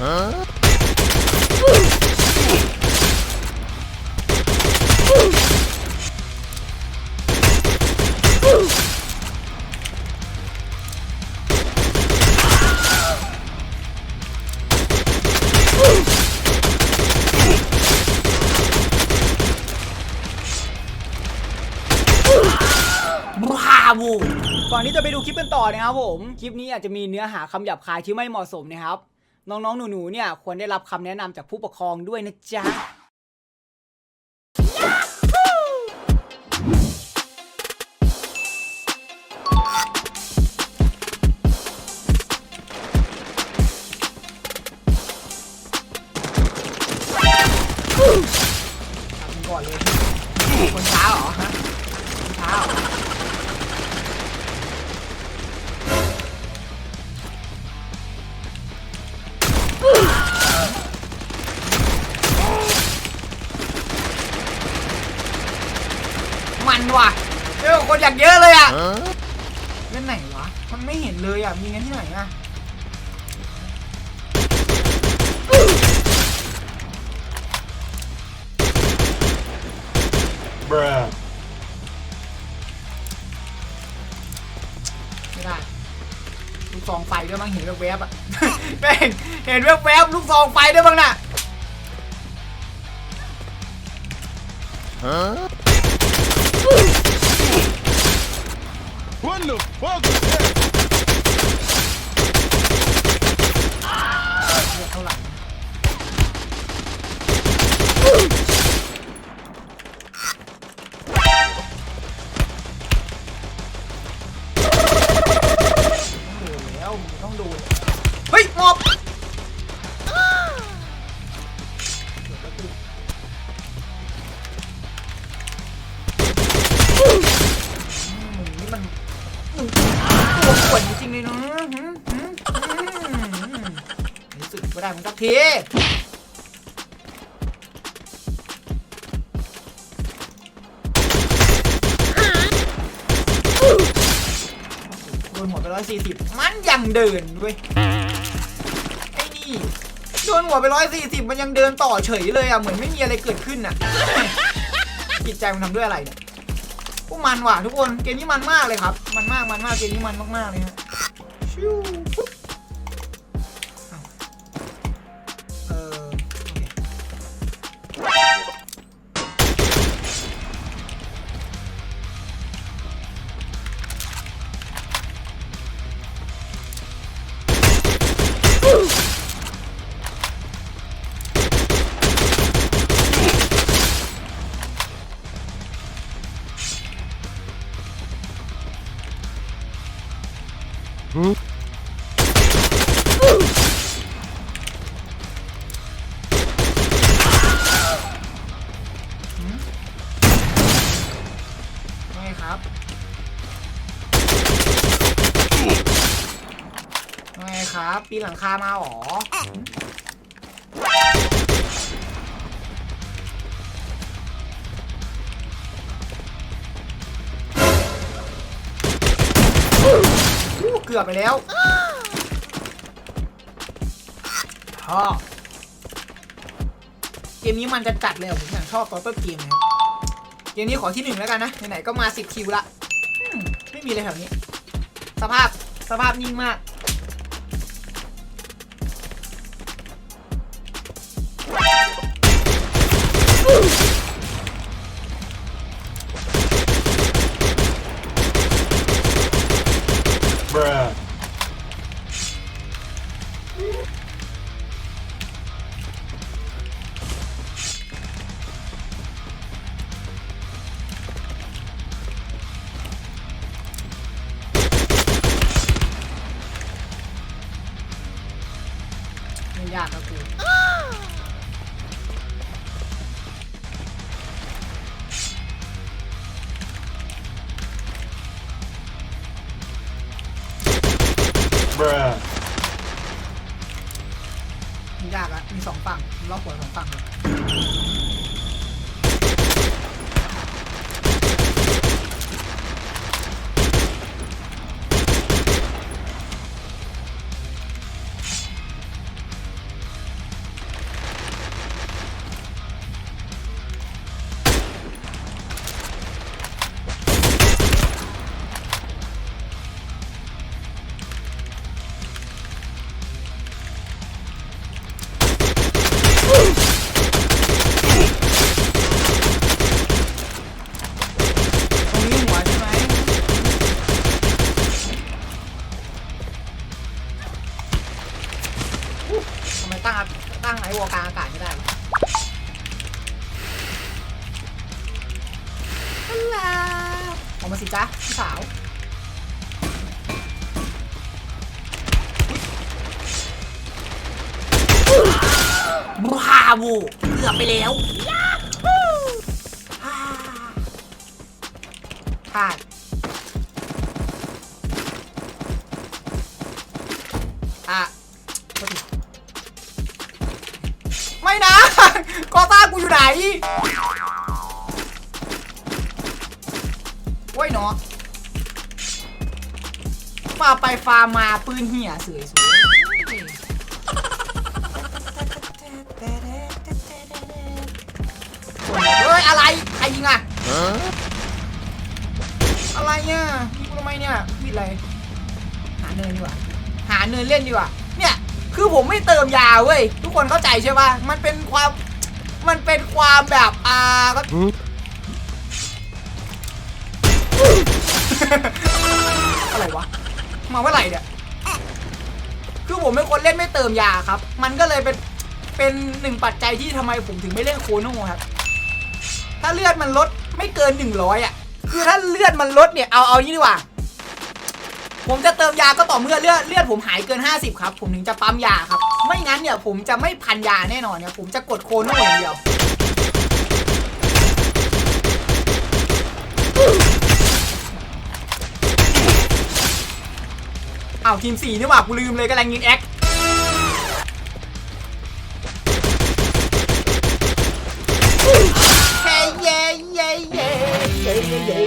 บราโวก่อนที่จะไปดูคลิปกันต่อนะครับผม คลิปนี้อาจจะมีเนื้อหาคำหยาบคายที่ไม่เหมาะสมนะครับ น้องๆ หนูๆ เนี่ยควรได้รับคำแนะนำจากผู้ปกครองด้วยนะจ๊ะทำก่อนเลยคนช้าเหรอฮะ ว่ะเจอคนอย่างเยอะเลยอะเล่นไหนวะมันไม่เห็นเลยอะมีเงินที่ไหนอะ Bruh. ไม่ได้ลูกซองไฟด้วยมั้งเห็นแวบๆอะแม่งเห็นแวบๆลูกซองไฟด้วยมั้งน่ะ What the fuck was that? เลือดเท่าไหร่ ขวนะหืมหืมหืมรู้สึกก็ได้มันสักทีโดนหัวไปร้อยสี่สิบมันยังเดินเว้ยไอ้นี่โดนหัวไปร้อยสี่สิบมันยังเดินต่อเฉยเลยอะเหมือนไม่มีอะไรเกิดขึ้นอะจิตใจมันทำด้วยอะไรเนี่ยพวกมันว่ะทุกคนเกมนี้มันมากเลยครับ มันมากมันมากเกมนี้มันมากๆเลยฮะ ชิ ครับไงครับปีนหลังคามาหรอเกือบไปแล้วฮอเกมนี้มันจะจัดเลยผมอยากชอบตอนต้นเกมเลยครับเกมนี้ขอที่หนึ่งแล้วกันนะไหนๆก็มาสิบคิวละ ไม่มีเลยแถวนี้ สภาพสภาพนิ่งมาก สองฝั่งรอบหัวสองฝั่งเลย ออกมาสิจ๊ะพี่สาวบราโวเกือบไปแล้วยาฮูฮ่าพลาดอะโทษทีไม่นะ กอต้ากูอยู่ไหน ว้ยเนาะมาไปฟาร์มาปืนเหี่ยสวยสวยเฮ้ยอะไรใครยิงอะอะไรเนี่ยยิงกูทำไมเนี่ยผิดอะไรหาเนินดีกว่าหาเนินเล่นดีกว่าเนี่ยคือผมไม่เติมยาเว้ยทุกคนเข้าใจใช่ป่ะมันเป็นความมันเป็นความแบบอ่าก็ อะไรวะ มาเมื่อไหร่เนี่ย คือผมเป็นคนเล่นไม่เติมยาครับ มันก็เลยเป็น เป็นหนึ่งปัจจัยที่ทำไมผมถึงไม่เล่นโคโน่ครับ ถ้าเลือดมันลดไม่เกินหนึ่งร้อยอะ คือถ้าเลือดมันลดเนี่ย เอา เอานี้ดีกว่า ผมจะเติมยาก็ต่อเมื่อเลือดเลือดผมหายเกิน 50 ครับ ผมถึงจะปั๊มยาครับ ไม่งั้นเนี่ยผมจะไม่พันยาแน่นอนเนี่ย ผมจะกดโคโน่อย่างเดียว อ้าวทีมสี่นี่หว่ากูลืมเลยกำลังยิงแอคเฮ้ยเย้เย้เย้เย้เย้เย้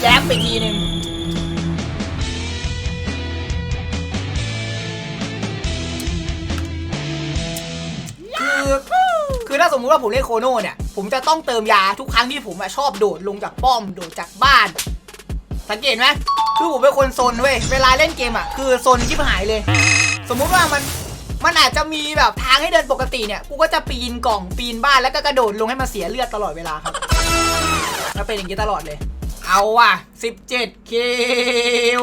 แยบไปทีหนึ่งคือคือถ้าสมมุติว่าผมเล่นโคโน่เนี่ย ผมจะต้องเติมยาทุกครั้งที่ผมชอบโดดลงจากป้อม โดดจากบ้าน สังเกตไหมคือผมเป็นคนโซนเว้ยเวลาเล่นเกมอะคือโซนชิบหายเลย สมมุติว่ามันมันอาจจะมีแบบทางให้เดินปกติเนี่ย กูก็จะปีนกล่องปีนบ้านแล้วก็กระโดดลงให้มันเสียเลือดตลอดเวลาครับแล้วเป็นอย่างนี้ตลอดเลย เอาว่ะ 17 คิว